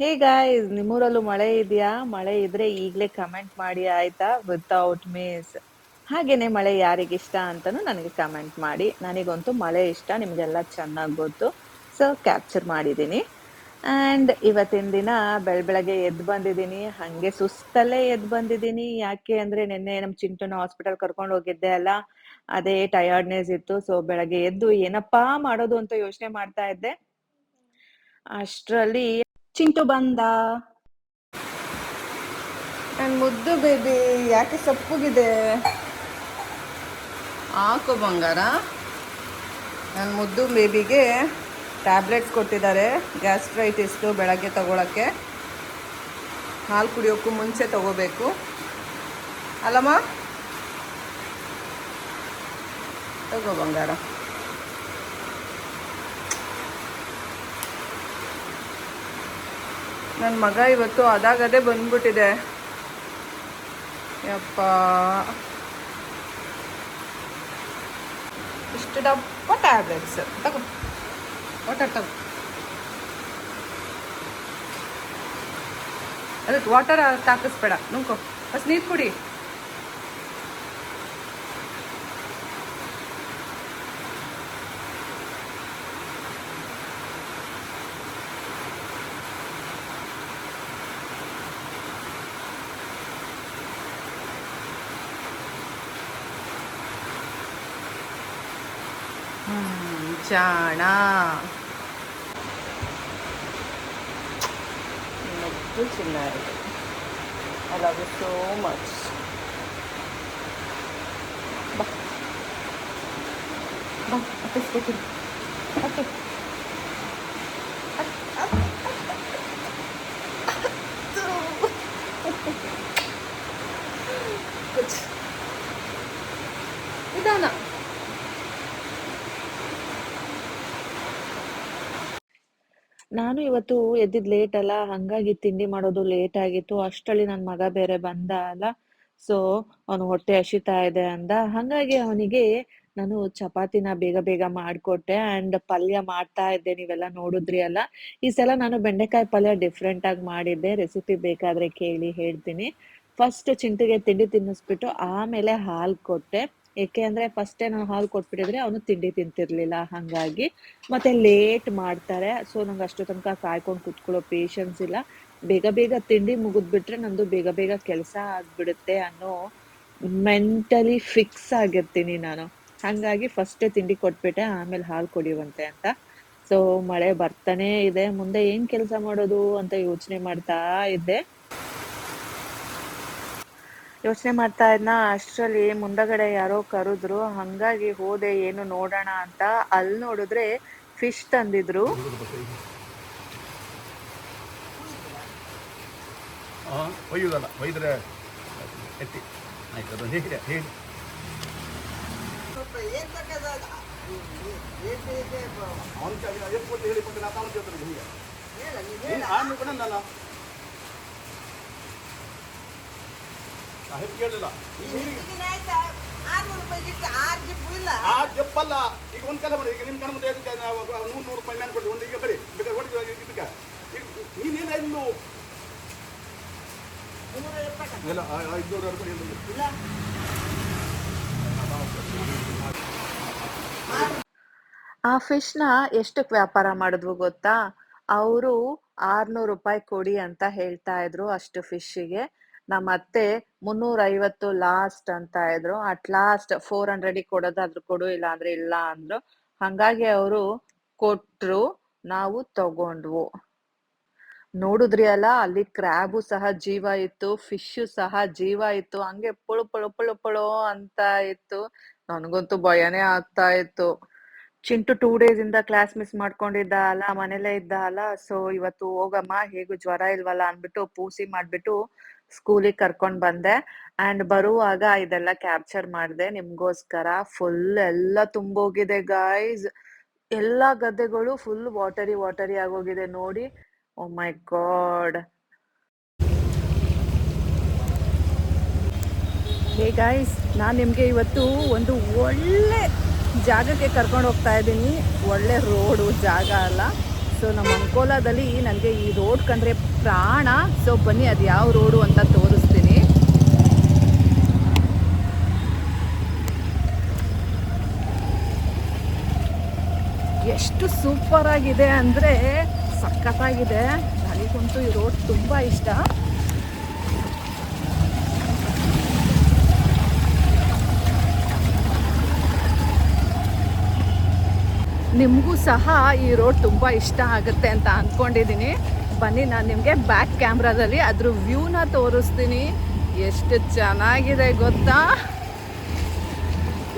Hey guys ನಿಮ್ಮೂರಲ್ಲೂ ಮಳೆ ಇದೆಯಾ? ಮಳೆ ಇದ್ರೆ ಈಗಲೇ ಕಮೆಂಟ್ ಮಾಡಿ, ಆಯ್ತಾ? ವಿತೌಟ್ ಮಿಸ್ ಹಾಗೇನೆ ಮಳೆ ಯಾರಿಗಿಷ್ಟ ಅಂತಲೂ ನನಗೆ ಕಮೆಂಟ್ ಮಾಡಿ. ನನಗಂತೂ ಮಳೆ ಇಷ್ಟ, ನಿಮಗೆಲ್ಲ ಚೆನ್ನಾಗಿ ಗೊತ್ತು. ಸೊ ಕ್ಯಾಪ್ಚರ್ ಮಾಡಿದ್ದೀನಿ. ಆ್ಯಂಡ್ ಇವತ್ತಿನ ದಿನ ಬೆಳ, ಬೆಳಗ್ಗೆ ಎದ್ದು ಬಂದಿದ್ದೀನಿ. ಹಾಗೆ ಸುಸ್ತಲ್ಲೇ ಎದ್ದು ಬಂದಿದ್ದೀನಿ. ಯಾಕೆ ಅಂದರೆ ನಿನ್ನೆ ನಮ್ಮ ಚಿಂಟುನ ಹಾಸ್ಪಿಟಲ್ ಕರ್ಕೊಂಡು ಹೋಗಿದ್ದೆ ಅಲ್ಲ? ಅದೇ ಟಯರ್ಡ್ನೆಸ್ ಇತ್ತು. ಸೊ ಬೆಳಗ್ಗೆ ಎದ್ದು ಏನಪ್ಪಾ ಮಾಡೋದು ಅಂತ ಯೋಚನೆ ಮಾಡ್ತಾ ಇದ್ದೆ. ಅಷ್ಟರಲ್ಲಿ ಚಿಂಟು ಬಂದ. ನನ್ನ ಮುದ್ದು ಬೇಬಿ ಯಾಕೆ ಸಪ್ಪಗಿದೆ? ಹಾಕು ಬಂಗಾರ. ನನ್ನ ಮುದ್ದು ಬೇಬಿಗೆ ಟ್ಯಾಬ್ಲೆಟ್ಸ್ ಕೊಟ್ಟಿದ್ದಾರೆ ಗ್ಯಾಸ್ಟ್ರೈಟಿಸ್ಟು ಬೆಳಗ್ಗೆ ತಗೊಳಕ್ಕೆ. ಹಾಲು ಕುಡಿಯೋಕ್ಕೂ ಮುಂಚೆ ತಗೋಬೇಕು. ಅಲ್ಲಮ್ಮ? ತಗೋ ಬಂಗಾರ. ನನ್ನ ಮಗ ಇವತ್ತು ಅದಾಗದೇ ಬಂದ್ಬಿಟ್ಟಿದೆ. ಯಪ್ಪ. ಇಷ್ಟು ಡಬ್ಬ ಟ್ಯಾಬ್ಲೆಟ್ಸ್. ತಗೋ. ವಾಟರ್ ತಗೋ. ಅದಕ್ಕೆ ವಾಟರ್ ತಾಕಿಸ್ಬೇಡ ನುಂಕೋ ಫಸ್ಟ್ ನೀರು ಕುಡಿ. ಹ್ಮ್, ಜಾಣ ಮುದ್ದು ಚಿನ್ನ I love you so much ಬಾ ಬಾ ನಾನು ಇವತ್ತು ಎದ್ದಿದ್ ಲೇಟ್ ಅಲ್ಲ, ಹಂಗಾಗಿ ತಿಂಡಿ ಮಾಡೋದು ಲೇಟ್ ಆಗಿತ್ತು. ಅಷ್ಟರಲ್ಲಿ ನನ್ನ ಮಗ ಬೇರೆ ಬಂದ ಅಲ್ಲ ಸೊ ಅವನು ಹೊಟ್ಟೆ ಹಸಿತಾ ಇದೆ ಅಂದ. ಹಂಗಾಗಿ ಅವನಿಗೆ ನಾನು ಚಪಾತಿನ ಬೇಗ ಬೇಗ ಮಾಡ್ಕೊಟ್ಟೆ ಅಂಡ್ ಪಲ್ಯ ಮಾಡ್ತಾ ಇದ್ದೆ, ನೀವೆಲ್ಲ ನೋಡಿದ್ರಿ ಅಲ್ಲ. ಈ ಸಲ ನಾನು ಬೆಂಡೆಕಾಯಿ ಪಲ್ಯ ಡಿಫ್ರೆಂಟ್ ಆಗಿ ಮಾಡಿದ್ದೆ. ರೆಸಿಪಿ ಬೇಕಾದ್ರೆ ಕೇಳಿ ಹೇಳ್ತೀನಿ. ಫಸ್ಟ್ ಚಿಂಟಿಗೆ ತಿಂಡಿ ತಿನ್ನಿಸ್ಬಿಟ್ಟು ಆಮೇಲೆ ಹಾಲು ಕೊಟ್ಟೆ. ಏಕೆ ಅಂದ್ರೆ ಫಸ್ಟೇ ನಾನು ಹಾಲು ಕೊಟ್ಬಿಟ್ಟಿದ್ರೆ ಅವನು ತಿಂಡಿ ತಿಂತಿರ್ಲಿಲ್ಲ, ಹಂಗಾಗಿ ಮತ್ತೆ ಲೇಟ್ ಮಾಡ್ತಾರೆ. ಸೊ ನಂಗೆ ಅಷ್ಟು ತನಕ ಕಾಯ್ಕೊಂಡು ಕುತ್ಕೊಳ್ಳೋ ಪೇಷನ್ಸ್ ಇಲ್ಲ. ಬೇಗ ಬೇಗ ತಿಂಡಿ ಮುಗಿದ್ಬಿಟ್ರೆ ನಂದು ಬೇಗ ಬೇಗ ಕೆಲಸ ಆಗ್ಬಿಡುತ್ತೆ ಅನ್ನೋ ಮೆಂಟಲಿ ಫಿಕ್ಸ್ ಆಗಿರ್ತೀನಿ ನಾನು. ಹಂಗಾಗಿ ಫಸ್ಟೇ ತಿಂಡಿ ಕೊಟ್ಬಿಟ್ಟೆ, ಆಮೇಲೆ ಹಾಲು ಕುಡಿಯುವಂತೆ ಅಂತ. ಸೊ ಮಳೆ ಬರ್ತಾನೆ ಇದೆ. ಮುಂದೆ ಏನ್ ಕೆಲಸ ಮಾಡೋದು ಅಂತ ಯೋಚನೆ ಮಾಡ್ತಾ ಇದ್ದೆ. ಯೋಚನೆ ಮಾಡ್ತಾ ಇದ್ನ ಅಷ್ಟರಲ್ಲಿ ಮುಂದಗಡೆ ಯಾರೋ ಕರೆದ್ರು ಹಂಗಾಗಿ ಹೋದೆ ಏನು ನೋಡೋಣ ಅಂತ ಅಲ್ಲಿ ನೋಡಿದ್ರೆ ಫಿಶ್ ತಂದಿದ್ರು ಒಯ್ಯುವುದಲ್ಲ ಒಯ್ದರೆ ಎತ್ತಿ ಆಯ್ತು ಅದು ಹೇಳಿ ಅವನ ತಾವು ಆಮೇಲೆ ಕೂಡ ಹೆಚ್ಚು ಕೇಳಲಿಲ್ಲ. ಆ ಜಪ್ಪಲ್ಲ ಈಗ ಒಂದು ಕಲ ಮಾಡಿ ಈಗ ನಿಮ್ಮ ಕಣ ಮುಂದೆ ನೂರು ನೂರು ರೂಪಾಯಿ ಮ್ಯಾನ್ ಕೊಡ್ತೀವಿ? ಒಂದು ಈಗ ಬರೀ ಬೇಕಾದ್ರೆ ಹೊಡಿತೀವಿ ಇದಕ್ಕೆ ನೀನೇನು ಇನ್ನು? ಇಲ್ಲ ಐದುನೂರು ರೂಪಾಯಿ ಇಲ್ಲ. ಆ ಫಿಶ್ನ ಎಷ್ಟಕ್ ವ್ಯಾಪಾರ ಮಾಡಿದ್ವು ಗೊತ್ತಾ? ಅವರು ಆರ್ನೂರು ರೂಪಾಯಿ ಕೊಡಿ ಅಂತ ಹೇಳ್ತಾ ಇದ್ರು ಅಷ್ಟು ಫಿಶ್ಗೆ ನಮ್ಮ ಅತ್ತೆ ಮುನ್ನೂರ ಐವತ್ತು ಲಾಸ್ಟ್ ಅಂತ ಇದ್ರು. ಅಟ್ ಲಾಸ್ಟ್ ಫೋರ್ ಹಂಡ್ರೆಡ್ ಕೊಡೋದಾದ್ರು ಕೊಡು ಇಲ್ಲ ಅಂದ್ರೆ ಇಲ್ಲ ಅಂದ್ರು. ಹಂಗಾಗಿ ಅವರು ಕೊಟ್ರು, ನಾವು ತಗೊಂಡ್ವು. ನೋಡಿದ್ರಿ ಅಲ್ಲ, ಅಲ್ಲಿ ಕ್ರ್ಯಾಬು ಸಹ ಜೀವ ಇತ್ತು ಫಿಶ್ ಸಹ ಜೀವ ಇತ್ತು. ಹಂಗೆ ಪುಳು ಪುಳು ಪುಳು ಪುಳು ಅಂತ ಇತ್ತು. ನನಗಂತೂ ಭಯನೇ ಆಗ್ತಾ ಇತ್ತು. ಚಿಂಟು ಟೂ ಡೇಸ್ ಇಂದ ಕ್ಲಾಸ್ ಮಿಸ್ ಮಾಡ್ಕೊಂಡಿದ್ದ, ಅಲ್ಲ, ಮನೇಲೇ ಇದ್ದ, ಅಲ್ಲ ಸೊ ಇವತ್ತು ಹೋಗಮ್ಮ, ಹೇಗೂ ಜ್ವರ ಇಲ್ವಲ್ಲ ಅಂದ್ಬಿಟ್ಟು ಪೂಸಿ ಮಾಡ್ಬಿಟ್ಟು ಸ್ಕೂಲಿಗೆ ಕರ್ಕೊಂಡ್ ಬಂದೆ. ಅಂಡ್ ಬರುವಾಗ ಇದೆಲ್ಲ ಕ್ಯಾಪ್ಚರ್ ಮಾಡಿದೆ, ನಿಮ್ಗೋಸ್ಕರ ಫುಲ್ ಎಲ್ಲ ತುಂಬೋಗಿದೆ ಗಾಯ್ಸ್ ಎಲ್ಲಾ ಗದ್ದೆಗಳು ಫುಲ್ ವಾಟರಿ ವಾಟರಿ ಆಗೋಗಿದೆ, ನೋಡಿ. ಓ ಮೈ ಗಾಡ್ ಹೇ ಗಾಯ್ಸ್ ನಾನು ನಿಮಗೆ ಇವತ್ತು ಒಂದು ಒಳ್ಳೆ ಜಾಗಕ್ಕೆ ಕರ್ಕೊಂಡು ಹೋಗ್ತಾ ಇದ್ದೀನಿ. ಒಳ್ಳೆ ರೋಡು, ಜಾಗ ಅಲ್ಲ. ಸೊ ನಮ್ಮ ಅಂಕೋಲಾದಲ್ಲಿ ನನಗೆ ಈ ರೋಡ್ ಕಂಡ್ರೆ ಪ್ರಾಣ. ಸೊ ಬನ್ನಿ, ಅದು ಯಾವ ರೋಡು ಅಂತ ತೋರಿಸ್ತೀನಿ. ಎಷ್ಟು ಸೂಪರ್ ಆಗಿದೆ ಅಂದರೆ ಸಖತ್ತಾಗಿದೆ. ನನಗಂತೂ ಈ ರೋಡ್ ತುಂಬ ಇಷ್ಟ. ನಿಮಗೂ ಸಹ ಈ ರೋಡ್ ತುಂಬ ಇಷ್ಟ ಆಗುತ್ತೆ ಅಂತ ಅಂದ್ಕೊಂಡಿದ್ದೀನಿ ಬನ್ನಿ, ನಾನು ನಿಮಗೆ ಬ್ಯಾಕ್ ಕ್ಯಾಮ್ರಾದಲ್ಲಿ ಅದ್ರ ವ್ಯೂನ ತೋರಿಸ್ತೀನಿ. ಎಷ್ಟು ಚೆನ್ನಾಗಿದೆ ಗೊತ್ತಾ?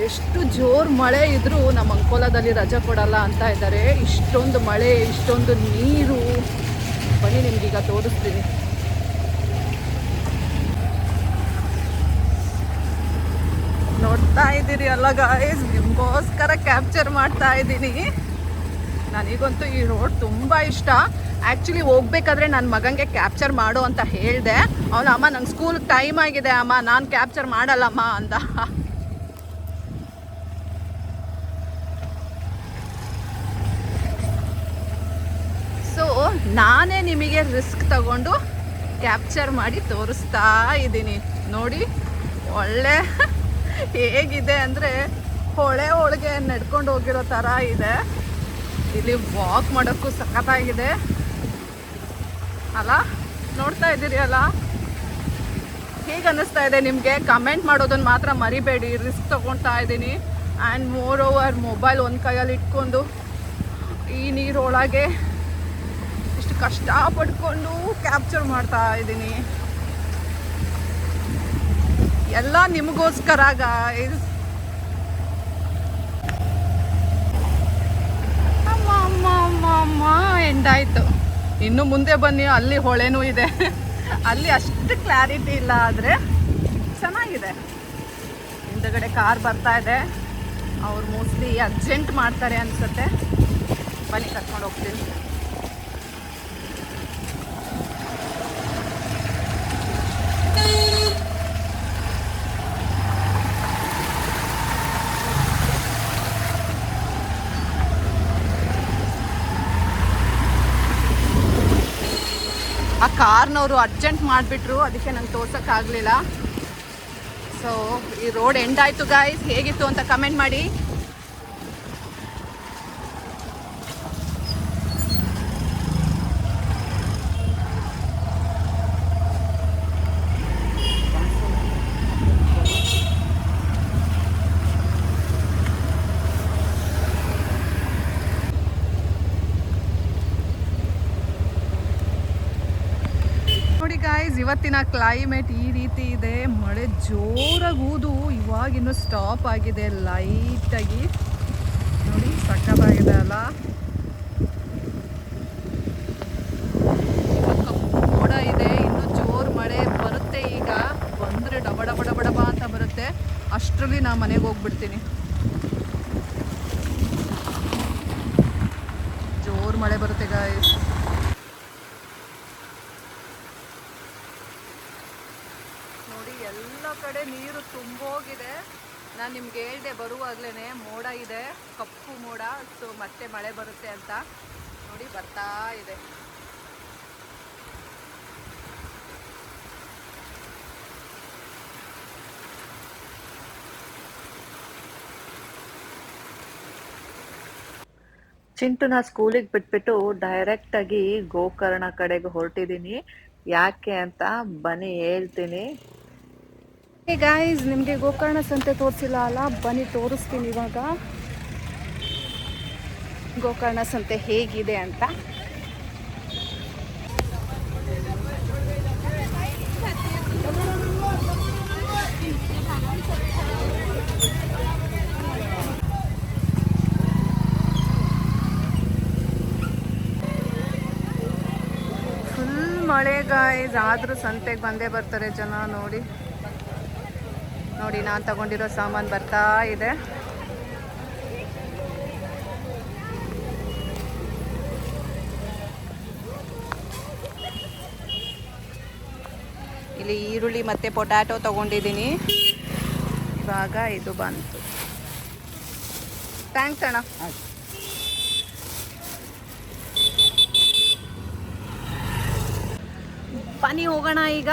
ಎಷ್ಟು ಜೋರು ಮಳೆ ಇದ್ದರೂ ನಮ್ಮ ಅಂಕೋಲದಲ್ಲಿ ರಜೆ ಕೊಡಲ್ಲ ಅಂತ ಇದ್ದಾರೆ ಇಷ್ಟೊಂದು ಮಳೆ, ಇಷ್ಟೊಂದು ನೀರು. ಬನ್ನಿ, ನಿಮ್ಗೀಗ ತೋರಿಸ್ತೀನಿ. ನೋಡ್ತಾ ಇದ್ದೀರಿ ಅಲ್ಲ ಗಾಯ್ಸ್ ನಿಮಗೋಸ್ಕರ ಕ್ಯಾಪ್ಚರ್ ಮಾಡ್ತಾ ಇದ್ದೀನಿ. ನನಗಂತೂ ಈ ರೋಡ್ ತುಂಬ ಇಷ್ಟ. ಆ್ಯಕ್ಚುಲಿ ಹೋಗ್ಬೇಕಾದ್ರೆ ನನ್ನ ಮಗನಿಗೆ ಕ್ಯಾಪ್ಚರ್ ಮಾಡು ಅಂತ ಹೇಳಿದೆ. ಅವನು, ಅಮ್ಮ, ನಂಗೆ ಸ್ಕೂಲ್ಗೆ ಟೈಮ್ ಆಗಿದೆ, ಅಮ್ಮ. ನಾನು ಕ್ಯಾಪ್ಚರ್ ಮಾಡಲ್ಲಮ್ಮ ಅಂದ. ಸೊ ನಾನೇ ನಿಮಗೆ ರಿಸ್ಕ್ ತಗೊಂಡು ಕ್ಯಾಪ್ಚರ್ ಮಾಡಿ ತೋರಿಸ್ತಾ ಇದ್ದೀನಿ. ನೋಡಿ, ಒಳ್ಳೆ ಹೇಗಿದೆ ಅಂದರೆ ಹೊಳೆ ಒಳಗೆ ನಡ್ಕೊಂಡು ಹೋಗಿರೋ ಥರ ಇದೆ. ಇಲ್ಲಿ ವಾಕ್ ಮಾಡೋಕ್ಕೂ ಸಖತ್ತಾಗಿದೆ. ಅಲ್ಲ ನೋಡ್ತಾ ಇದ್ದೀರಿ ಅಲ್ಲ ಹೀಗೆ ಅನ್ನಿಸ್ತಾ ಇದೆ ನಿಮಗೆ? ಕಮೆಂಟ್ ಮಾಡೋದನ್ನು ಮಾತ್ರ ಮರಿಬೇಡಿ ರಿಸ್ಕ್ ತೊಗೊಳ್ತಾ ಇದ್ದೀನಿ. ಆ್ಯಂಡ್ ಮೋರ್ ಓವರ್ ಮೊಬೈಲ್ ಒಂದು ಕೈಯಲ್ಲಿ ಇಟ್ಕೊಂಡು ಈ ನೀರೊಳಗೆ ಇಷ್ಟು ಕಷ್ಟಪಟ್ಕೊಂಡು ಕ್ಯಾಪ್ಚರ್ ಮಾಡ್ತಾ ಇದ್ದೀನಿ. ಎಲ್ಲ ನಿಮಗೋಸ್ಕರ ಗಾಯ್ಸ್ ಅಮ್ಮ ಎಂಡಾಯ್ತು ಇನ್ನು ಮುಂದೆ ಬನ್ನಿ, ಅಲ್ಲಿ ಹೊಳೆನೂ ಇದೆ. ಅಲ್ಲಿ ಅಷ್ಟು ಕ್ಲಾರಿಟಿ ಇಲ್ಲ ಆದರೆ ಚೆನ್ನಾಗಿದೆ. ಹಿಂದಗಡೆ ಕಾರ್ ಬರ್ತಾ ಇದೆ. ಅವ್ರು ಮೋಸ್ಟ್ಲಿ ಅರ್ಜೆಂಟ್ ಮಾಡ್ತಾರೆ ಅನ್ಸುತ್ತೆ. ಬನ್ನಿ, ಕರ್ಕೊಂಡು ಹೋಗ್ತೀನಿ. ಕಾರ್ನವರು ಅರ್ಜೆಂಟ್ ಮಾಡಿಬಿಟ್ರು, ಅದಕ್ಕೆ ನಂಗೆ ತೋರ್ಸೋಕ್ಕಾಗಲಿಲ್ಲ. ಸೊ ಈ ರೋಡ್ ಎಂಡ್ ಆಯಿತು ಗಾಯ್ಸ್ ಹೇಗಿತ್ತು ಅಂತ ಕಮೆಂಟ್ ಮಾಡಿ ನೋಡಿ ಗಾಯ್ಸ್ ಇವತ್ತಿನ ಕ್ಲೈಮೇಟ್ ಈ ರೀತಿ ಇದೆ. ಮಳೆ ಜೋರಾಗಿ ಊದು ಇವಾಗಿನ್ನೂ ಸ್ಟಾಪ್ ಆಗಿದೆ. ಲೈಟಾಗಿ ನೋಡಿ, ಸಕ್ಕತ್ತಾಗಿದೆ ಅಲ್ಲ ಕಪ್ಪು ಮೋಡ ಇದೆ ಇನ್ನು ಜೋರು ಮಳೆ ಬರುತ್ತೆ ಈಗ ಬಂದರೆ ಡಬ ಡಬ ಡಬ ಡಬ ಅಂತ ಬರುತ್ತೆ ಅಷ್ಟರಲ್ಲಿ ನಾ ಮನೆಗೆ ಹೋಗ್ಬಿಡ್ತೀನಿ ಜೋರು ಮಳೆ ಬರುತ್ತೆ ಗಾಯ್ಸ್ ನೋಡಿ ಎಲ್ಲ ಕಡೆ ನೀರು ತುಂಬೋಗಿದೆ. ನಾನು ನಿಮ್ಗೆ ಹೇಳ್ದೆ ಬರುವಾಗ್ಲೇ ಮೋಡ ಇದೆ, ಕಪ್ಪು ಮೋಡ, ಸೊ ಮತ್ತೆ ಮಳೆ ಬರುತ್ತೆ ಅಂತ. ನೋಡಿ ಬರ್ತಾ ಇದೆ. ಚಿಂಟುನ ಸ್ಕೂಲಿಗೆ ಬಿಟ್ಬಿಟ್ಟು ಡೈರೆಕ್ಟ್ ಆಗಿ ಗೋಕರ್ಣ ಕಡೆಗೆ ಹೊರಟಿದ್ದೀನಿ ಯಾಕೆ ಅಂತ ಬನ್ನಿ ಹೇಳ್ತೀನಿ. ಗಾಯ್ಸ್ ನಿಮಗೆ ಗೋಕರ್ಣ ಸಂತೆ ತೋರಿಸಿಲ್ಲ ಅಲ್ಲ? ಬನ್ನಿ ತೋರಿಸ್ತೀನಿ ಇವಾಗ. ಗೋಕರ್ಣ ಸಂತೆ ಹೇಗಿದೆ ಅಂತ. ಫುಲ್ ಮಳೆ ಗಾಯ್ಸ್ ಆದರೂ ಸಂತೆಗೆ ಬಂದೇ ಬರ್ತಾರೆ ಜನ ನೋಡಿ. ನೋಡಿ, ನಾನು ತಗೊಂಡಿರೋ ಸಾಮಾನು ಬರ್ತಾ ಇದೆ. ಇಲ್ಲಿ ಈರುಳ್ಳಿ ಮತ್ತು ಪೊಟ್ಯಾಟೊ ತಗೊಂಡಿದ್ದೀನಿ. ಇವಾಗ ಇದು ಬಂತು. ಥ್ಯಾಂಕ್ಸ್ ಅಣ್ಣ. ಬನ್ನಿ ಹೋಗೋಣ ಈಗ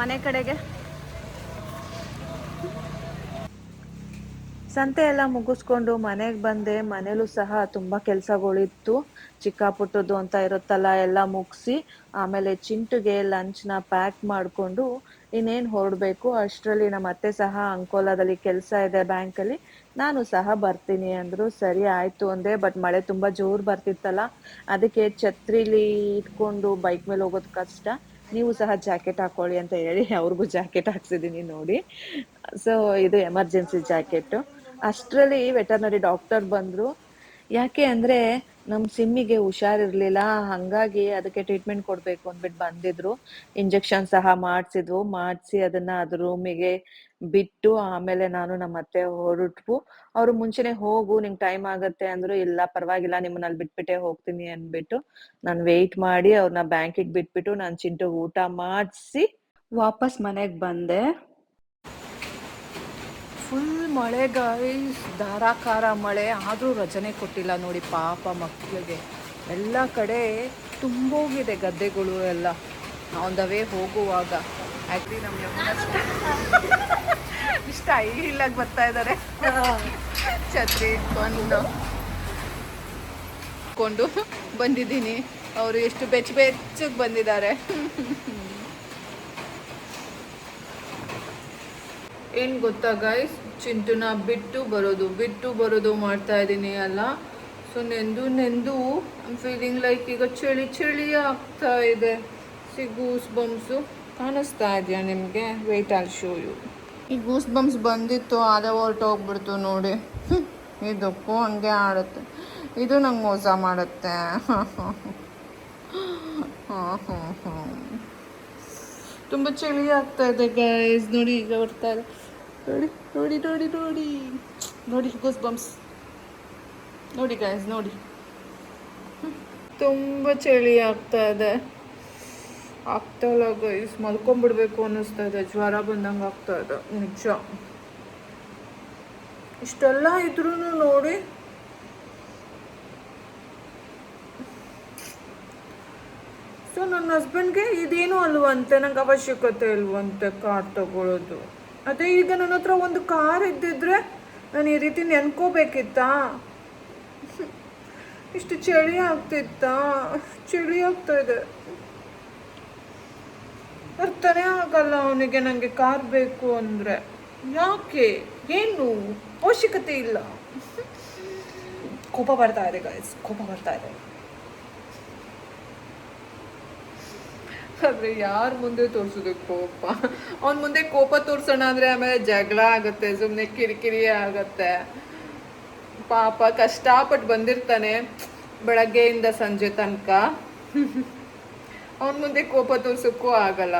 ಮನೆ ಕಡೆಗೆ. ಸಂತೆ ಎಲ್ಲ ಮುಗಿಸ್ಕೊಂಡು ಮನೆಗೆ ಬಂದೆ. ಮನೇಲೂ ಸಹ ತುಂಬ ಕೆಲಸಗಳಿತ್ತು. ಚಿಕ್ಕ ಪುಟ್ಟದ್ದು ಅಂತ ಇರುತ್ತಲ್ಲ, ಎಲ್ಲ ಮುಗಿಸಿ ಆಮೇಲೆ ಚಿಂಟುಗೆ ಲಂಚ್ನ ಪ್ಯಾಕ್ ಮಾಡಿಕೊಂಡು ಇನ್ನೇನು ಹೊರಡಬೇಕು? ಅಷ್ಟರಲ್ಲಿ ನಮ್ಮ ಅತ್ತೆ ಸಹ ಅಂಕೋಲಾದಲ್ಲಿ ಕೆಲಸ ಇದೆ ಬ್ಯಾಂಕಲ್ಲಿ ನಾನು ಸಹ ಬರ್ತೀನಿ ಅಂದರು, ಸರಿ ಆಯಿತು ಅಂದೆ. ಬಟ್ ಮಳೆ ತುಂಬ ಜೋರು ಬರ್ತಿತ್ತಲ್ಲ, ಅದಕ್ಕೆ ಛತ್ರಿಲಿ ಇಟ್ಕೊಂಡು ಬೈಕ್ ಮೇಲೆ ಹೋಗೋದು ಕಷ್ಟ. ನೀವು ಸಹ ಜಾಕೆಟ್ ಹಾಕೊಳ್ಳಿ ಅಂತ ಹೇಳಿ, ಅವ್ರಿಗೂ ಜಾಕೆಟ್ ಹಾಕ್ಸಿದ್ದೀನಿ ನೋಡಿ. ಸೊ ಇದು ಎಮರ್ಜೆನ್ಸಿ ಜಾಕೆಟ್ ಅಷ್ಟರಲ್ಲಿ ವೆಟರ್ನರಿ ಡಾಕ್ಟರ್ ಬಂದ್ರು. ಯಾಕೆ ಅಂದ್ರೆ ನಮ್ ಸಿಮ್ಮಿಗೆ ಹುಷಾರಿರ್ಲಿಲ್ಲ, ಹಂಗಾಗಿ ಅದಕ್ಕೆ ಟ್ರೀಟ್ಮೆಂಟ್ ಕೊಡ್ಬೇಕು ಅಂದ್ಬಿಟ್ಟು ಬಂದಿದ್ರು. ಇಂಜೆಕ್ಷನ್ ಸಹ ಮಾಡಿಸಿದ್ವು, ಮಾಡಿಸಿ ಅದನ್ನ ಅದ್ರ ರೂಮಿಗೆ ಬಿಟ್ಟು ಆಮೇಲೆ ನಾನು ನಮ್ಮ ಅತ್ತೆ ಹೊರಟ್ವು. ಅವರು ಮುಂಚೆನೆ ಹೋಗು, ನಿಂಗೆ ಟೈಮ್ ಆಗತ್ತೆ ಅಂದ್ರು, ಇಲ್ಲ ಪರವಾಗಿಲ್ಲ, ನಿಮ್ಮನ್ನ ಅಲ್ಲಿ ಬಿಟ್ಬಿಟ್ಟೆ ಹೋಗ್ತೀನಿ ಅಂದ್ಬಿಟ್ಟು ನಾನು ವೆಯ್ಟ್ ಮಾಡಿ ಅವ್ರನ್ನ ಬ್ಯಾಂಕಿಗೆ ಬಿಟ್ಬಿಟ್ಟು ನಾನು ಚಿಂಟು ಊಟ ಮಾಡಿಸಿ ವಾಪಸ್ ಮನೆಗೆ ಬಂದೆ. ಫುಲ್ ಮಳೆ ಗೈಸ್ ಧಾರಾಕಾರ ಮಳೆ. ಆದರೂ ರಜನೆ ಕೊಟ್ಟಿಲ್ಲ ನೋಡಿ ಪಾಪ ಮಕ್ಕಳಿಗೆ ಎಲ್ಲ ಕಡೆ ತುಂಬೋಗಿದೆ ಗದ್ದೆಗಳು ಎಲ್ಲ. ಆನ್ ದ ವೇ ಹೋಗುವಾಗ. ಆ್ಯಕ್ಚುಲಿ ನಮ್ಮ ಇಷ್ಟ ಐಲಾಗಿ ಬರ್ತಾ ಇದ್ದಾರೆ ಛತ್ರಿ ಇಟ್ಕೊಂಡು. ಕೊಂಡು ಬಂದಿದ್ದೀನಿ. ಅವರು ಎಷ್ಟು ಬೆಚ್ಚ ಬೆಚ್ಚಗೆ ಬಂದಿದ್ದಾರೆ. ಏನು ಗೊತ್ತಾ ಗಾಯ್ಸ್ ಚಿಂಟುನ ಬಿಟ್ಟು ಬರೋದು ಬಿಟ್ಟು ಬರೋದು ಮಾಡ್ತಾ ಇದ್ದೀನಿ ಅಲ್ಲ. ಸೊ ನೆಂದು ನೆಂದು ಐಮ್ ಫೀಲಿಂಗ್ ಲೈಕ್ ಈಗ ಚಳಿ ಚಳಿ ಆಗ್ತಾ ಇದೆ. ಸಿ ಗೂಸ್ ಬಂಪ್ಸು ಕಾಣಿಸ್ತಾ ಇದೆಯಾ ನಿಮಗೆ? ವೆಯ್ಟ್ ಆಲ್ ಶೋ ಯು ಈ ಗೂಸ್ ಬಂಪ್ಸ್ ಬಂದಿತ್ತು ಅದೇ ಹೊರಟೋಗ್ಬಿಡ್ತು ನೋಡಿ. ಇದು ಇದಕ್ಕೂ ಹಂಗೆ ಆಡುತ್ತೆ. ಇದು ನಂಗೆ ಮೋಸ ಮಾಡುತ್ತೆ. ಹಾಂ ಹಾಂ ಹಾಂ. ತುಂಬ ಚಳಿ ಆಗ್ತಾ ಇದೆ ಗೈಸ್ ನೋಡಿ ಈಗ ಬರ್ತಾ ಇದೆ. ನೋಡಿ ನೋಡಿ ನೋಡಿ ನೋಡಿ. ನೋಡಿ ಗೋಸ್ ಬಂಪ್ಸ್ ನೋಡಿ ಗೈಸ್ ನೋಡಿ. ತುಂಬ ಚಳಿ ಆಗ್ತಾ ಇದೆ. ಆಗ್ತಾ ಇಲ್ಲ ಗೈಸ್ ಮಲ್ಕೊಂಡ್ಬಿಡ್ಬೇಕು ಅನ್ನಿಸ್ತಾ ಇದೆ. ಜ್ವರ ಬಂದಂಗೆ ಆಗ್ತಾ ಇದೆ. ನಿಜ. ಇಷ್ಟೆಲ್ಲ ಇದ್ರೂ ನೋಡಿ ಸೊ ನನ್ನ ಹಸ್ಬೆಂಡ್ಗೆ ಇದೇನು ಅಲ್ವಂತೆ, ನಂಗೆ ಅವಶ್ಯಕತೆ ಇಲ್ವಂತೆ ಕಾರ್ ತಗೊಳ್ಳೋದು ಅದೇ ಈಗ ನನ್ನ ಹತ್ರ ಒಂದು ಕಾರ್ ಇದ್ದಿದ್ರೆ ನಾನು ಈ ರೀತಿ ನೆನ್ಕೋಬೇಕಿತ್ತಾ? ಇಷ್ಟು ಚಳಿ ಆಗ್ತಿತ್ತಾ? ಚಳಿ ಆಗ್ತಾ ಇದೆ. ಅರ್ಥನೇ ಆಗಲ್ಲ ಅವನಿಗೆ ನನಗೆ ಕಾರ್ ಬೇಕು ಅಂದರೆ. ಯಾಕೆ? ಏನು? ಅವಶ್ಯಕತೆ ಇಲ್ಲ. ಕೋಪ ಬರ್ತಾ ಇದೆ ಗೈಸ್ ಕೋಪ ಬರ್ತಾ ಇದೆ. ಆದ್ರೆ ಯಾರ ಮುಂದೆ ತೋರ್ಸೋದು ಕೋಪ? ಅವನ ಮುಂದೆ ಕೋಪ ತೋರ್ಸೋಣ ಅಂದ್ರೆ ಆಮೇಲೆ ಜಗಳ ಆಗುತ್ತೆ ಸುಮ್ಮನೆ ಕಿರಿಕಿರಿ ಆಗತ್ತೆ. ಪಾಪ ಕಷ್ಟಪಟ್ಟು ಬಂದಿರ್ತಾನೆ ಬೆಳಗ್ಗೆಯಿಂದ ಸಂಜೆ ತನಕ. ಅವನ ಮುಂದೆ ಕೋಪ ತೋರ್ಸೋಕ್ಕೂ ಆಗಲ್ಲ.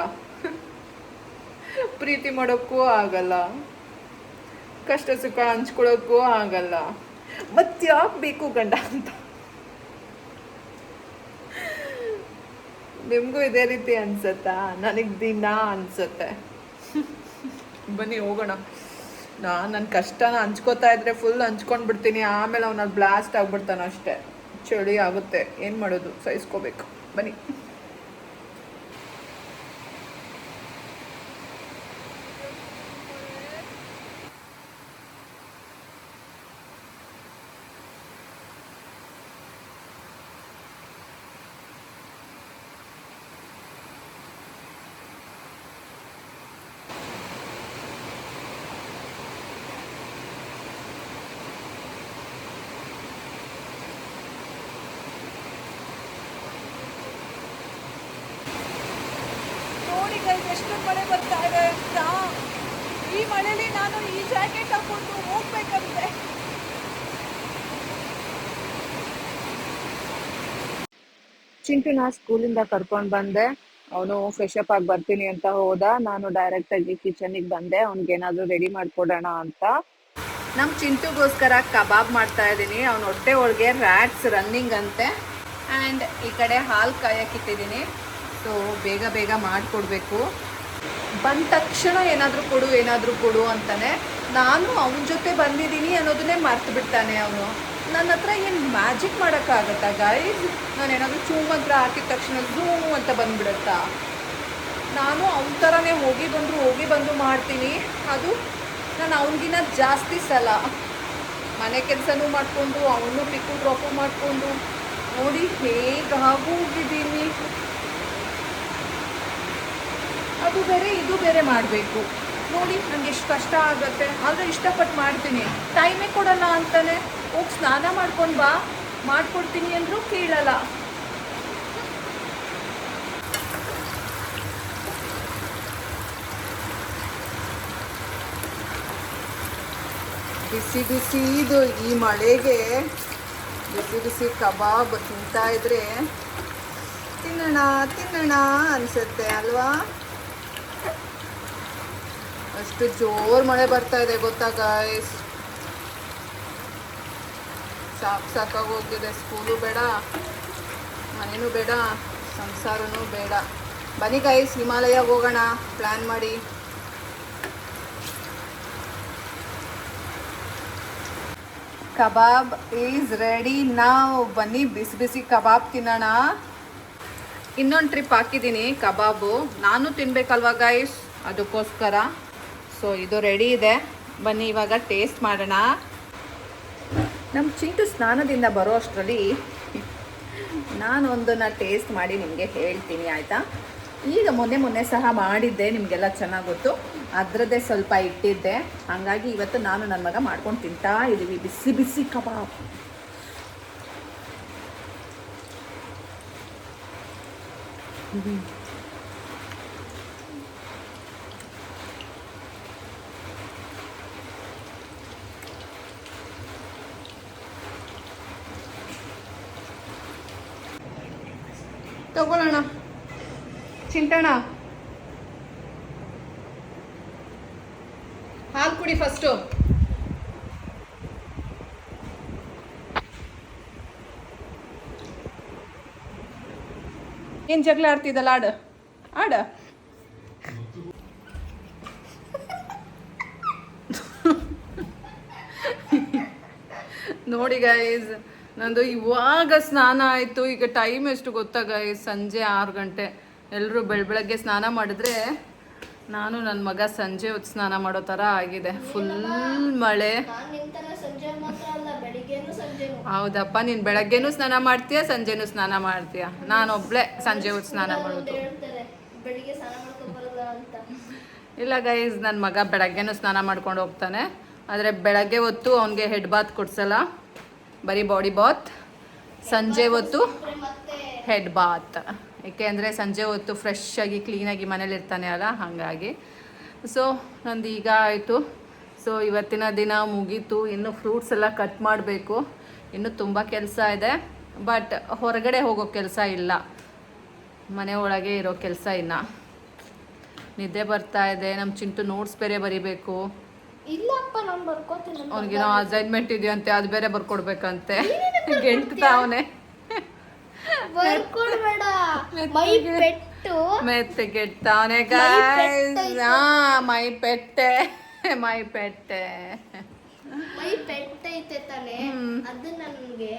ಪ್ರೀತಿ ಮಾಡೋಕ್ಕೂ ಆಗಲ್ಲ. ಕಷ್ಟ ಸುಖ ಹಂಚ್ಕೊಳ್ಳೋಕ್ಕೂ ಆಗಲ್ಲ. ಮತ್ಯಾಕೆ ಬೇಕು ಗಂಡ ಅಂತ? ನಿಮಗೂ ಇದೇ ರೀತಿ ಅನ್ಸತ್ತಾ? ನನಗೆ ದಿನ ಅನ್ಸುತ್ತೆ. ಬನ್ನಿ, ಹೋಗೋಣ. ನಾನು ನನ್ನ ಕಷ್ಟನ ಹಂಚ್ಕೋತಾ ಇದ್ರೆ ಫುಲ್ ಹಂಚ್ಕೊಂಡು ಬಿಡ್ತೀನಿ ಆಮೇಲೆ ಅವನಲ್ಲಿ ಬ್ಲಾಸ್ಟ್ ಆಗ್ಬಿಡ್ತಾನ ಅಷ್ಟೇ ಚಳಿ ಆಗುತ್ತೆ. ಏನು ಮಾಡೋದು? ಸಹಿಸ್ಕೋಬೇಕು. ಬನ್ನಿ ನೋಡಿ ಗೈಸ್ ಎಷ್ಟು ಮಳೆ ಬರ್ತಾ ಇದೆ ಅಂತ. ಈ ಮಳೆಯಲ್ಲಿ ನಾನು ಈ ಜಾಕೆಟ್ ಹಾಕೊಂಡು ಹೋಗ್ಬೇಕಂತೆ. ಚಿಂಟುನ ಸ್ಕೂಲಿಂದ ಕರ್ಕೊಂಡ್ ಬಂದೆ. ಅವನು ಫ್ರೆಶ್ ಅಪ್ ಆಗಿ ಬರ್ತೀನಿ ಅಂತ ಹೋದ. ನಾನು ಡೈರೆಕ್ಟ್ ಆಗಿ ಕಿಚನಿಗೆ ಬಂದೆ. ಅವ್ನಿಗೆ ಏನಾದ್ರು ರೆಡಿ ಮಾಡ್ಕೊಡೋಣ ಅಂತ. ನಮ್ಮ ಚಿಂಟುಗೋಸ್ಕರ ಕಬಾಬ್ ಮಾಡ್ತಾ ಇದ್ದೀನಿ. ಅವನ ಹೊಟ್ಟೆ ಒಳಗೆ ರ್ಯಾಟ್ಸ್ ರನ್ನಿಂಗ್ ಅಂತೆ. ಆ್ಯಂಡ್ ಈ ಕಡೆ ಹಾಲು ಕಾಯಕ್ಕಿಟ್ಟಿದ್ದೀನಿ. ಸೊ ಬೇಗ ಬೇಗ ಮಾಡಿಕೊಡ್ಬೇಕು. ಬಂದ ತಕ್ಷಣ ಏನಾದರೂ ಕೊಡು ಏನಾದರೂ ಕೊಡು ಅಂತಾನೆ ನಾನು ಅವನ ಜೊತೆ ಬಂದಿದ್ದೀನಿ ಅನ್ನೋದನ್ನೇ ಮರ್ತು ಬಿಡ್ತಾನೆ ಅವನು. ನನ್ನ ಹತ್ರ ಏನು ಮ್ಯಾಜಿಕ್ ಮಾಡೋಕ್ಕಾಗತ್ತಾ ಗಾಯ್ಸ್ ನಾನು ಏನಾದರೂ ಚೂಮ್ ಹತ್ರ ಹಾಕಿದ ತಕ್ಷಣ ಝೂಮ್ ಅಂತ ಬಂದ್ಬಿಡುತ್ತಾ? ನಾನು ಅವನ ಥರನೇ ಹೋಗಿ ಬಂದರು, ಹೋಗಿ ಬಂದು ಮಾಡ್ತೀನಿ. ಅದು ನಾನು ಅವನಿಗಿನ್ನ ಜಾಸ್ತಿ ಸಲ. ಮನೆ ಕೆಲಸನೂ ಮಾಡಿಕೊಂಡು, ಅವನು ಪಿಕ್ಕು ಡ್ರಾಪು ಮಾಡಿಕೊಂಡು, ನೋಡಿ ಹೇಗೆ ಹೋಗಿದ್ದೀನಿ ಅದು ಬೇರೆ, ಇದು ಬೇರೆ ಮಾಡಬೇಕು. ನೋಡಿ ನನಗೆ ಎಷ್ಟು ಕಷ್ಟ ಆಗುತ್ತೆ. ಆದರೆ ಇಷ್ಟಪಟ್ಟು ಮಾಡ್ತೀನಿ. ಟೈಮೇ ಕೊಡಲ್ಲ ಅಂತಾನೆ. ಹೋಗಿ ಸ್ನಾನ ಮಾಡ್ಕೊಂಡು ಬಾ. ಮಾಡ್ಕೊಡ್ತೀನಿ ಅಂದರೂ ಕೇಳಲ್ಲ. ಬಿಸಿ ಬಿಸಿ ಇದು ಈ ಮಳೆಗೆ ಬಿಸಿ ಬಿಸಿ ಕಬಾಬ್ ತಿಂತಾ ಇದ್ರೆ ತಿನ್ನೋಣ ತಿನ್ನೋಣ ಅನ್ಸುತ್ತೆ, ಅಲ್ವಾ? ಅಷ್ಟು ಜೋರು ಮಳೆ ಬರ್ತಾ ಇದೆ ಗೊತ್ತಾ ಗಾಯ್ಸ್ ಸಾಕು ಸಾಕಾಗಿ ಹೋಗಿದೆ ಸ್ಕೂಲು ಬೇಡ, ಮನೇನೂ ಬೇಡ, ಸಂಸಾರನೂ ಬೇಡ. ಬನ್ನಿ ಗಾಯ್ಸ್ ಹಿಮಾಲಯ ಹೋಗೋಣ. ಪ್ಲ್ಯಾನ್ ಮಾಡಿ. ಕಬಾಬ್ ಈಸ್ ರೆಡಿ ನಾವು. ಬನ್ನಿ, ಬಿಸಿ ಬಿಸಿ ಕಬಾಬ್ ತಿನ್ನೋಣ. ಇನ್ನೊಂದು ಟ್ರಿಪ್ ಹಾಕಿದ್ದೀನಿ, ಕಬಾಬು. ನಾನು ತಿನ್ಬೇಕಲ್ವಾ ಗಾಯ್ಸ್ ಅದಕ್ಕೋಸ್ಕರ. ಸೊ ಇದು ರೆಡಿ ಇದೆ. ಬನ್ನಿ, ಇವಾಗ ಟೇಸ್ಟ್ ಮಾಡೋಣ. ನಮ್ಮ ಚಿಂಟು ಸ್ನಾನದಿಂದ ಬರೋ ಅಷ್ಟರಲ್ಲಿ ನಾನು ಒಂದನ್ನು ಟೇಸ್ಟ್ ಮಾಡಿ ನಿಮಗೆ ಹೇಳ್ತೀನಿ, ಆಯಿತಾ? ಈಗ ಮೊನ್ನೆ ಮೊನ್ನೆ ಸಹ ಮಾಡಿದ್ದೆ, ನಿಮಗೆಲ್ಲ ಚೆನ್ನಾಗಿ ಗೊತ್ತು. ಅದರದ್ದೇ ಸ್ವಲ್ಪ ಇಟ್ಟಿದ್ದೆ. ಹಾಗಾಗಿ ಇವತ್ತು ನಾನು ನನ್ನ ಮಗ ಮಾಡ್ಕೊಂಡು ತಿಂತಾ ಇದ್ದೀವಿ ಬಿಸಿ ಬಿಸಿ ಕಬಾಬ್. ತಗೊಳ್ಳೋಣ. ಚಿಂಟಣ ಹಾಲು ಕುಡಿ ಫಸ್ಟು ಏನು ಜಗಳ ಆಡ್ತಿದ್ದಲ್ಲ ಆಡ. ಆಡ. ನೋಡಿ ಗೈಸ್ ನಂದು ಇವಾಗ ಸ್ನಾನ ಆಯಿತು. ಈಗ ಟೈಮ್ ಎಷ್ಟು ಗೊತ್ತಾ ಗೈಸ್ ಸಂಜೆ ಆರು ಗಂಟೆ. ಎಲ್ಲರೂ ಬೆಳ ಬೆಳಗ್ಗೆ ಸ್ನಾನ ಮಾಡಿದ್ರೆ ನಾನು ನನ್ನ ಮಗ ಸಂಜೆ ಹೊತ್ತು ಸ್ನಾನ ಮಾಡೋ ಥರ ಆಗಿದೆ. ಫುಲ್ ಮಳೆ. ಹೌದಪ್ಪ ನೀನು ಬೆಳಗ್ಗೆನು ಸ್ನಾನ ಮಾಡ್ತೀಯ ಸಂಜೆನೂ ಸ್ನಾನ ಮಾಡ್ತೀಯ? ನಾನೊಬ್ಳೆ ಸಂಜೆ ಹೊತ್ತು ಸ್ನಾನ ಮಾಡೋದು. ಇಲ್ಲ ಗೈಸ್ ನನ್ನ ಮಗ ಬೆಳಗ್ಗೆನು ಸ್ನಾನ ಮಾಡ್ಕೊಂಡು ಹೋಗ್ತಾನೆ. ಆದರೆ ಬೆಳಗ್ಗೆ ಹೊತ್ತು ಅವನಿಗೆ ಹೆಡ್ ಬಾತ್ ಕೊಡ್ಸಲ್ಲ. ಬರೀ ಬಾಡಿ ಬಾತ್ ಸಂಜೆ ಹೊತ್ತು ಹೆಡ್ ಬಾತ್ ಏಕೆಂದರೆ ಸಂಜೆ ಹೊತ್ತು ಫ್ರೆಶ್ ಆಗಿ ಕ್ಲೀನಾಗಿ ಮನೇಲಿ ಇರ್ತಾನೆ ಅಲ್ಲ, ಹಾಗಾಗಿ. ಸೊ ನಂದು ಈಗ ಆಯಿತು. ಸೊ ಇವತ್ತಿನ ದಿನ ಮುಗೀತು. ಇನ್ನು ಫ್ರೂಟ್ಸ್ ಎಲ್ಲ ಕಟ್ ಮಾಡಬೇಕು. ಇನ್ನು ತುಂಬ ಕೆಲಸ ಇದೆ. ಬಟ್ ಹೊರಗಡೆ ಹೋಗೋ ಕೆಲಸ ಇಲ್ಲ. ಮನೆ ಒಳಗೆ ಇರೋ ಕೆಲಸ ಇನ್ನು. ನಿದ್ದೆ ಬರ್ತಾ ಇದೆ. ನಮ್ಮ ಚಿಂಟು ನೋಟ್ಸ್ ಬೇರೆ ಬರಿಬೇಕು. ಇಲ್ಲಪ್ಪ ನಾನ್ ಬರ್ಕೋತೀನಿ ನನ್ ಅವ್ನಿಗೇನೋ ಅಸೈನ್ಮೆಂಟ್ ಇದೆಯಂತೆ ಅದು ಬೇರೆ ಬರ್ಕೊಡ್ಬೇಕಂತೆ. ಗೆಂಟ್ತಾವನೆ ಬರ್ಕೊಡ್ಬೇಡ ಮೈ ಪೆಟ್ಟು. ಮೆತ್ತಗೆಡ್ತಾವನೆ ಮೈ ಗಾಯ್ಸ್ ಹಾ ಮೈ ಪೆಟ್ಟೆ. ಮೈ ಪೆಟ್ಟೆ. ಮೈ ಪೆಟ್ಟೈತೆ ತಾನೆ. ಅದು ನನ್ಗೆ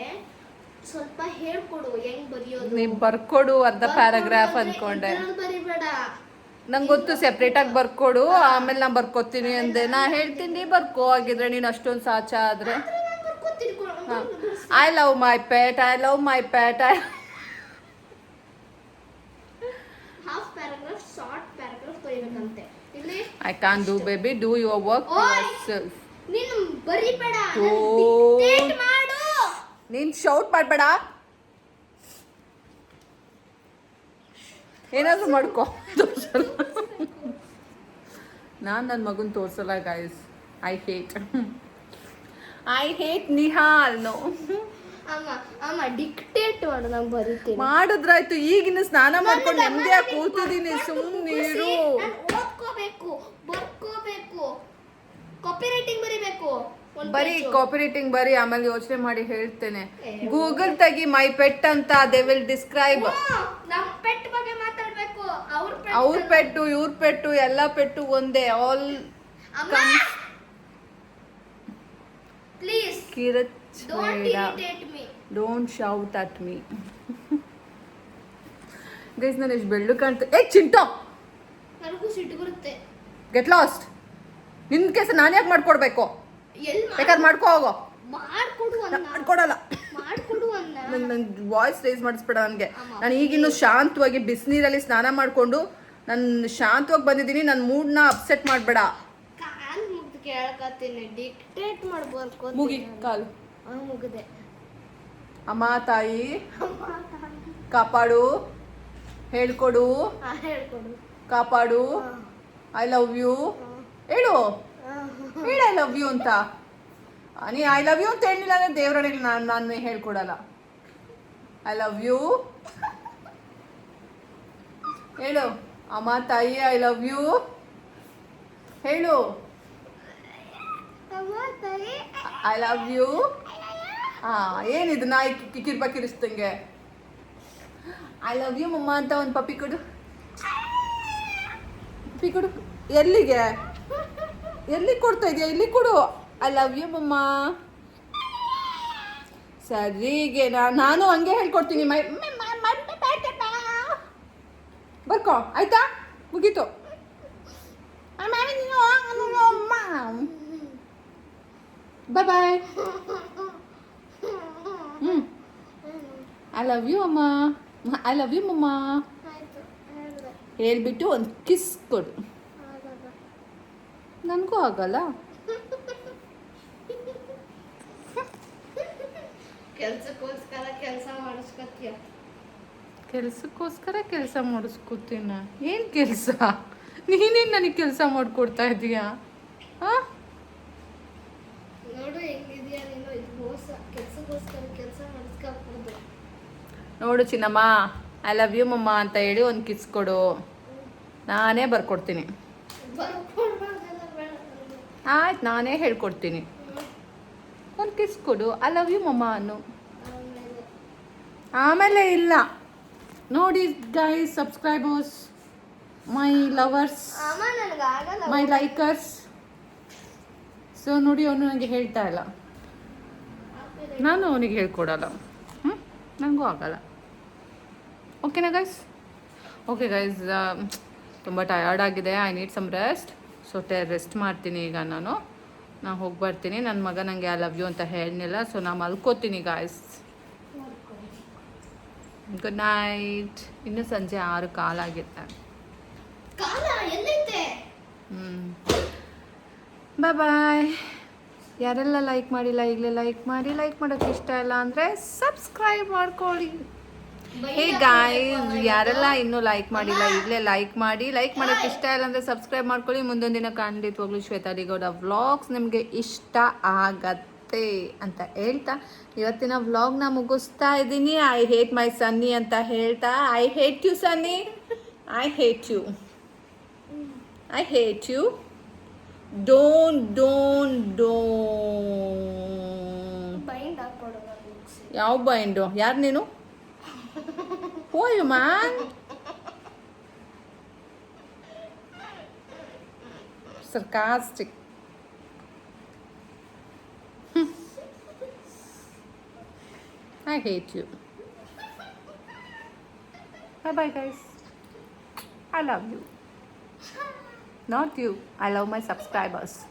ಸ್ವಲ್ಪ ಹೇಳ್ಕೊಡು ಹೆಂಗ್ ಬರೆಯೋದು. ನೀವ್ ಬರ್ಕೊಡು ಅರ್ಧ ಪ್ಯಾರಾಗ್ರಾಫ್ ಅನ್ಕೊಂಡೆ. ಬರಿಬೇಡ. ನಂಗೆ ಗೊತ್ತು ಸೆಪ್ರೇಟ್ ಆಗಿ ಬರ್ಕೊಡು ಆಮೇಲೆ ನಾ ಬರ್ಕೊತೀನಿ ಅಂದೆ. ನಾ ಹೇಳ್ತೀನಿ ಬರ್ಕೋ ಆಗಿದ್ರೆ ನೀನು ಅಷ್ಟೊಂದು ಸಾಚ ಆದ್ರೆ. ನಾನ್ I love my pat I love my pat I I can do baby do your work ನೀನು ನೀನ್ ಶೌಟ್ ಮಾಡಬೇಡ. ಏನಾದ್ರು ಮಾಡ್ಕೊ. ನಾನು ನನ್ನ ಮಗನ ತೋರಿಸಲ್ಲ guys I hate I hate Nihal no dictate ಮಾಡು ಮಾಡಿದ್ರಾಯ್ತು ಈಗಿನ ಸ್ನಾನ ಮಾಡ್ಕೊಂಡು ಕೂತಿದ್ದೀನಿ ಓದ್ಕೋಬೇಕು ಬರ್ಕೋಬೇಕು. ಕಾಪಿ ರೈಟಿಂಗ್ ಬರಿಬೇಕು ಬರೀ ಕಾಪಿರೇಟಿಂಗ್ ಬರೀ ಆಮೇಲೆ ಯೋಚನೆ ಮಾಡಿ ಹೇಳ್ತೇನೆ. ಗೂಗಲ್ ತಗಿ ಮೈ ಪೆಟ್ ಅಂತ ದೇ ವಿಲ್ ಡಿಸ್ಕ್ರೈಬ್ ನಮ್ಮ ನಮ್ ಪೆಟ್ ಬಗ್ಗೆ ಅವ್ರ ಪೆಟ್ಟು. ಇವ್ರ ಪೆಟ್ಟು ಎಲ್ಲ ಪೆಟ್ಟು ಒಂದೇ all please ಕಿರಚ್ don't shout at me guys ನಾನು ಎಷ್ಟು ಬೆಳ್ಳು ಕಾಣ್ತೆ ಏ ಚಿಂಟೋ! ನನಗೂ ಸಿಟ್ಟು ಬರುತ್ತೆ. ಗೆಟ್ ಲಾಸ್ಟ್ ನಿನ್ನ ಕೆಲಸ ನಾನು ಯಾಕೆ ಮಾಡ್ಕೊಡ್ಬೇಕು ಬೇಕಾದ್ರೆ ಮಾಡ್ಕೋ ಹೋಗೋ. ಮಾಡ್ಕೊಡು ಮಾಡ್ಕೊಡಲ್ಲ. ಮಾಡ್ಕೊಡು. ನನ್ನ ವಾಯ್ಸ್ ರೇಸ್ ಮಾಡಿಸ್ಬೇಡ ನನಗೆ. ನಾನು ಈಗಿನ್ನು ಶಾಂತವಾಗಿ ಬಿಸಿನೀರಲ್ಲಿ ಸ್ನಾನ ಮಾಡಿಕೊಂಡು ನಾನು ಶಾಂತವಾಗಿ ಬಂದಿದ್ದೀನಿ ನನ್ನ ಮೂಡ್ನ ಅಪ್ಸೆಟ್ ಮಾಡಬೇಡ. ಕಾಲ್ ಮುಗ್ದು ಕೇಳಕತ್ತೀನಿ ಡಿಕ್ಟೇಟ್ ಮಾಡ್ಬರ್ಕೋ ಮುಗಿ ಕಾಲು. ಮುಗಿದೆ. ಅಮ್ಮ ತಾಯಿ. ಕಾಪಾಡು. ಹೇಳ್ಕೊಡು. ಕಾಪಾಡು. ಐ ಲವ್ ಯು ಹೇಳು. ಹೇಳ ಐ ಲವ್ ಯು ಅಂತ. ನೀ ಐ ಲವ್ ಯು ಅಂತ ಹೇಳಿಲ್ಲ ಅಂದ್ರೆ ದೇವರೊಳಗೆ ನಾನು ನಾನು ಹೇಳ್ಕೊಡಲ್ಲ. ಐ ಲವ್ ಯು ಹೇಳು. ಅಮ್ಮ ತಾಯಿ ಐ ಲವ್ ಯು ಹೇಳು. ಐ ಲವ್ ಯು ಹಾ ಏನಿದು? ನಾಯಿ ಕಿರ್ಬ ಕಿರಿಸ್ತಂಗೆ ಐ ಲವ್ ಯು ಮಮ್ಮ ಅಂತ ಒಂದು ಪಪ್ಪಿ ಕೊಡು. ಪಪ್ಪಿ ಕೊಡು. ಎಲ್ಲಿಗೆ? ಎಲ್ಲಿ ಕೊಡ್ತಾ ಇದೆಯಾ? ಇಲ್ಲಿ ಕೊಡು. ಐ ಲವ್ ಯು ಮಮ್ಮ ಸರಿಗೆ ನಾ- ನಾನು ಹಂಗೆ ಹೇಳ್ಕೊಡ್ತೀನಿ. ಮೈ ಬರ್ಕೋ ಆಯ್ತಾ? ಮುಗೀತು. ಬಾಯ್ ಬಾಯ್ ಹ್ಞೂ ಐ ಲವ್ ಯು ಅಮ್ಮ ಐ ಲವ್ ಯು ಮಮ್ಮ ಹೇಳ್ಬಿಟ್ಟು ಒಂದು ಕಿಸ್ ಕೊಡು. ನನಗೂ ಆಗಲ್ಲ. ಕೆಲ್ಸಕ್ಕೋಸ್ಕರ ಕೆಲಸ ಮಾಡಿಸ್ಕೊತೀಯ? ಕೆಲಸಕ್ಕೋಸ್ಕರ ಕೆಲಸ ಮಾಡಿಸ್ಕೊತೀನ? ಏನು ಕೆಲಸ? ನೀನೇನು ನನಗೆ ಕೆಲಸ ಮಾಡಿಕೊಡ್ತಾ ಇದೀಯಾ? ಹಾಂ ನೋಡು ಹೆಂಗಿದೆಯಾ ನೀನು? ಇದು ಮೋಸ. ಕೆಲ್ಸಕ್ಕೋಸ್ಕರ ಕೆಲಸ ಮಾಡಿಸ್ಕೊಬೋದು ನೋಡು ಚಿನ್ನಮ್ಮ ಐ ಲವ್ ಯು ಮಮ್ಮ ಅಂತ ಹೇಳಿ ಒಂದು ಕಿಸ್ ಕೊಡು. ನಾನೇ ಬರ್ಕೊಡ್ತೀನಿ. ಆಯ್ತು ನಾನೇ ಹೇಳ್ಕೊಡ್ತೀನಿ. ಒಂದು ಕಿಸ್ ಕೊಡು. ಐ ಲವ್ ಯು ಮಮ್ಮ ಅನ್ನು ಆಮೇಲೆ ಇಲ್ಲ. ನೋಡಿ guys subscribers my lovers my likers so ನೋಡಿ ಅವನು ನನಗೆ ಹೇಳ್ತಾ ಇಲ್ಲ. ನಾನು ಅವನಿಗೆ ಹೇಳ್ಕೊಡಲ್ಲ. ಹ್ಞೂ ನನಗೂ ಆಗಲ್ಲ. ಓಕೆನಾ ಗೈಸ್ ಓಕೆ ಗೈಸ್ ತುಂಬ ಟಯರ್ಡ್ ಆಗಿದೆ. I need some rest so ಟೆ rest ಮಾಡ್ತೀನಿ ಈಗ ನಾನು. ನಾನು ಹೋಗಿ ಬರ್ತೀನಿ ನನ್ನ ಮಗ ನನಗೆ ಐ ಲವ್ ಯು ಅಂತ ಹೇಳಲಿಲ್ಲ ಸೊ ನಾನು ಮಲ್ಕೋತೀನಿ ಗಾಯ್ಸ್ ಗುಡ್ ನೈಟ್ ಇನ್ನು ಸಂಜೆ ಆರು ಕಾಲಾಗಿತ್ತೆ ಕಾಲ ಎಲ್ಲೈತೆ? ಬಾಯ್ ಬಾಯ್ ಯಾರೆಲ್ಲ ಲೈಕ್ ಮಾಡಿಲ್ಲ ಈಗಲೇ ಲೈಕ್ ಮಾಡಿ ಲೈಕ್ ಮಾಡೋಕ್ಕೆ ಇಷ್ಟ ಇಲ್ಲ ಅಂದರೆ ಸಬ್ಸ್ಕ್ರೈಬ್ ಮಾಡ್ಕೊಳ್ಳಿ. ಹೇ ಗಾಯ್ಸ್ ಯಾರೆಲ್ಲ ಇನ್ನೂ ಲೈಕ್ ಮಾಡಿಲ್ಲ ಈಗಲೇ ಲೈಕ್ ಮಾಡಿ ಲೈಕ್ ಮಾಡೋಕ್ಕೆ ಇಷ್ಟ ಇಲ್ಲ ಅಂದರೆ ಸಬ್ಸ್ಕ್ರೈಬ್ ಮಾಡ್ಕೊಳ್ಳಿ. ಮುಂದೊಂದು ದಿನ ಶ್ವೇತಾ ಡಿಗೌಡ ವ್ಲಾಗ್ಸ್ ನಿಮಗೆ ಇಷ್ಟ ಆಗತ್ತೆ. ಅಂತ ಹೇಳ್ತಾ ಇವತ್ತಿನ ವ್ಲಾಗ್ನ ಮುಗಿಸ್ತಾ ಇದ್ದೀನಿ. ಐ ಹೇಟ್ ಮೈ ಸನ್ನಿ ಅಂತ ಹೇಳ್ತಾ. I hate you Sunny I hate you I hate you done done ನಾನು ಯಾವ ಬೈಂಡು ಯಾರು ನೀನು? ಹೋಯು man sarcastic I hate you. Bye bye, guys. I love you. Not you. I love my subscribers.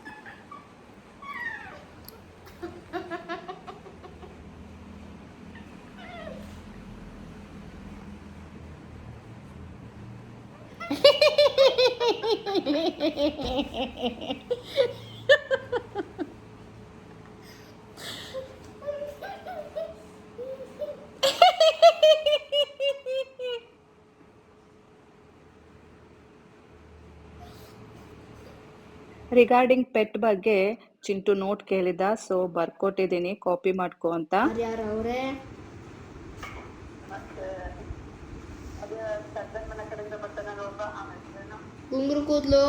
Regarding pet ಬಗ್ಗೆ Chintu note ಕೇಳಿದ so ಬರ್ಕೊಟ್ಟಿದ್ದೀನಿ copy ಮಾಡ್ಕೊ ಅಂತ. ಯಾರು ಅವರೇ? ಉಂಗುರು ಕೂದ್ಲು?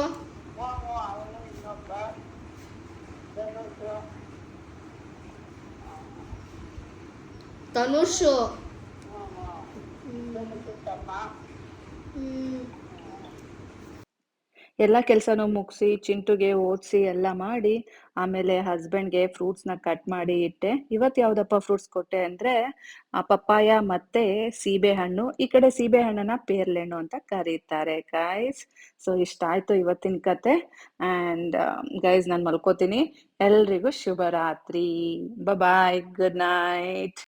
ಧನುಷ್. ಹ್ಮ್. ಎಲ್ಲ ಕೆಲಸನೂ ಮುಗಿಸಿ, ಚಿಂಟುಗೆ ಓದಿಸಿ ಎಲ್ಲ ಮಾಡಿ, ಆಮೇಲೆ ಹಸ್ಬೆಂಡ್ಗೆ ಫ್ರೂಟ್ಸ್ನ ಕಟ್ ಮಾಡಿ ಇಟ್ಟೆ. ಇವತ್ತು ಯಾವುದಪ್ಪ ಫ್ರೂಟ್ಸ್ ಕೊಟ್ಟೆ ಅಂದರೆ ಪಪ್ಪಾಯ ಮತ್ತು ಸೀಬೆಹಣ್ಣು, ಈ ಕಡೆ ಸೀಬೆಹಣ್ಣನ್ನ ಪೇರ್ಲೆಣ್ಣು ಅಂತ ಕರೀತಾರೆ ಗೈಸ್ ಸೊ ಇಷ್ಟ ಆಯಿತು ಇವತ್ತಿನ ಕತೆ. ಆ್ಯಂಡ್ ಗೈಸ್ ನಾನು ಮಲ್ಕೋತೀನಿ. ಎಲ್ರಿಗೂ ಶುಭರಾತ್ರಿ. Bye good night